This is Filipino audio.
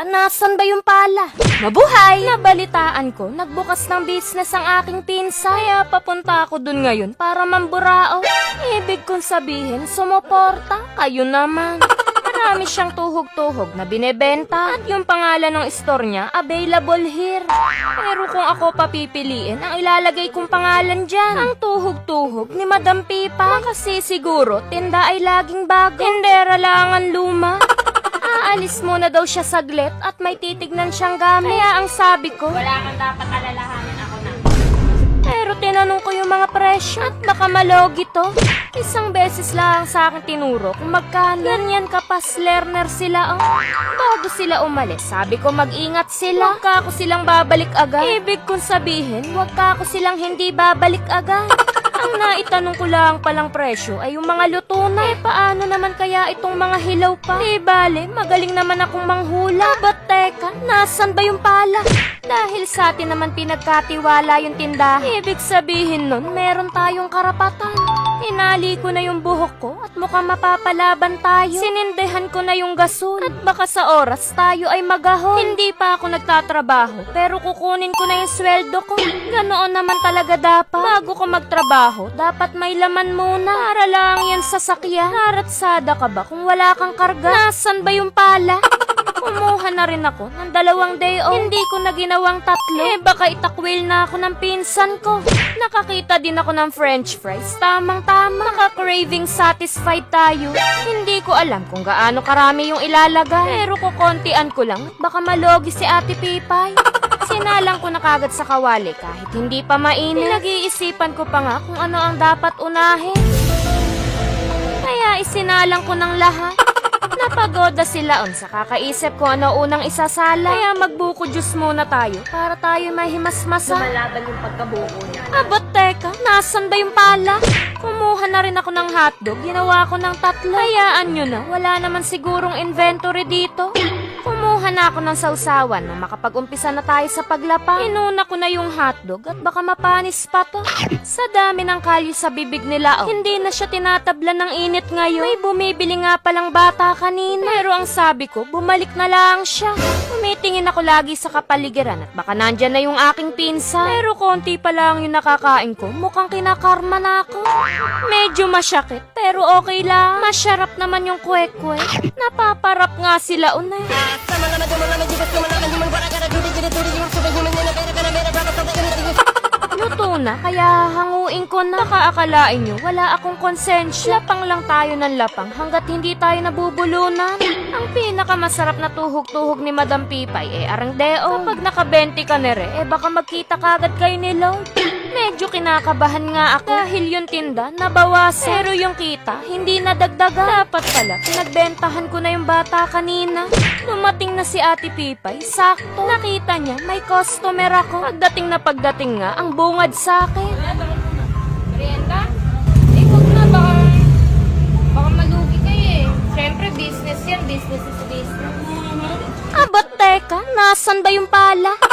teka, nasan ba yung pala? Mabuhay! Nabalitaan ko, nagbukas ng business ang aking pinsa. Kaya papunta ako dun ngayon para mamburao. Ibig kong sabihin, sumuporta. Kayo naman. Marami siyang tuhog-tuhog na binebenta at yung pangalan ng store niya, available here. Pero kung ako papipiliin, ang ilalagay kong pangalan dyan, ang tuhog-tuhog ni Madam Pipa. Kasi siguro, tinda ay laging bago. Tindera lang ang luma. Aalis muna daw siya saglit at may titignan siyang gamit. Kaya ang sabi ko, wala kang dapat alalahanin ako na. Pero tinanong ko yung mga presyo at baka malogi to. Isang beses lang sa akin tinuro kung magkano. Ganyan kapas learner sila oh. Bago sila umalis, sabi ko mag-ingat sila. Huwag ka ako silang babalik agad. Ibig kong sabihin, huwag ka ako silang hindi babalik agad. Ang naitanong ko lang palang presyo ay yung mga luto na. Eh, paano naman kaya itong mga hilaw pa? Di bale, magaling naman akong manghula. Ba't teka, nasan ba yung pala? Dahil sa atin naman pinagkatiwala yung tindahan. Ibig sabihin nun, meron tayong karapatan. Inali ko na yung buhok ko at mukhang mapapalaban tayo. Sinindehan ko na yung gasol. At baka sa oras tayo ay magahon. Hindi pa ako nagtatrabaho, pero kukunin ko na yung sweldo ko. Ganoon naman talaga dapat. Bago ko magtrabaho, dapat may laman muna. Para lang yan sa sakyan. Naratsada ka ba kung wala kang karga? Nasaan ba yung pala? Na rin ako ng dalawang day off. Hindi ko na ginawang tatlo. Eh, baka itakwil na ako ng pinsan ko. Nakakita din ako ng french fries. Tamang-tama. Naka-craving satisfied tayo. Hindi ko alam kung gaano karami yung ilalagay. Pero kukontian ko lang at baka malogi si Ate Pipay. Sinalang ko na kagad sa kawali kahit hindi pa mainit. Pinag-iisipan ko pa nga kung ano ang dapat unahin. Kaya isinalang ko ng lahat. Napagoda sila on sa kakaisip ko ano unang isasala. Kaya magbuko juice muna tayo para tayo mahimasmasa. Lumalaban yung pagkabuo niya. Abot teka, nasan ba yung pala? Kumuha na rin ako ng hotdog, ginawa ko ng tatlo. Hayaan nyo na, wala naman sigurong inventory dito. Kumuha na ako ng sausawan nang makapag-umpisa na tayo sa paglapa. Inuna ko na yung hotdog at baka mapanis pa to. Sa dami ng kalyo sa bibig nila, oh, hindi na siya tinatabla ng init ngayon. May bumibili nga palang bata kanina. Pero ang sabi ko, bumalik na lang siya. Tumitingin ako lagi sa kapaligiran at baka nandyan na yung aking pinsa. Pero konti pa lang yung nakakain ko, mukhang kinakarma na ako. Medyo masyakit, pero okay lang. Masyarap naman yung kwek-kwek. Napaparap nga sila unay. Luto na, kaya hanguin ko na. Baka akalain nyo, wala akong konsensya. Lapang lang tayo ng lapang hanggat hindi tayo nabubulunan. Ang pinakamasarap na tuhog-tuhog ni Madam Pipay eh arangdeo. Kapag naka-20 ka na re, eh baka magkita kagad kayo ni Lord. Medyo kinakabahan nga ako dahil yung tinda nabawasan. Pero yung kita, hindi nadagdagan. Dapat pala, pinagbentahan ko na yung bata kanina. Dumating na si Ate Pipay, sakto. Nakita niya, may customer ako. Pagdating na pagdating nga, ang bungad sa akin. Nasaan ba yung pala?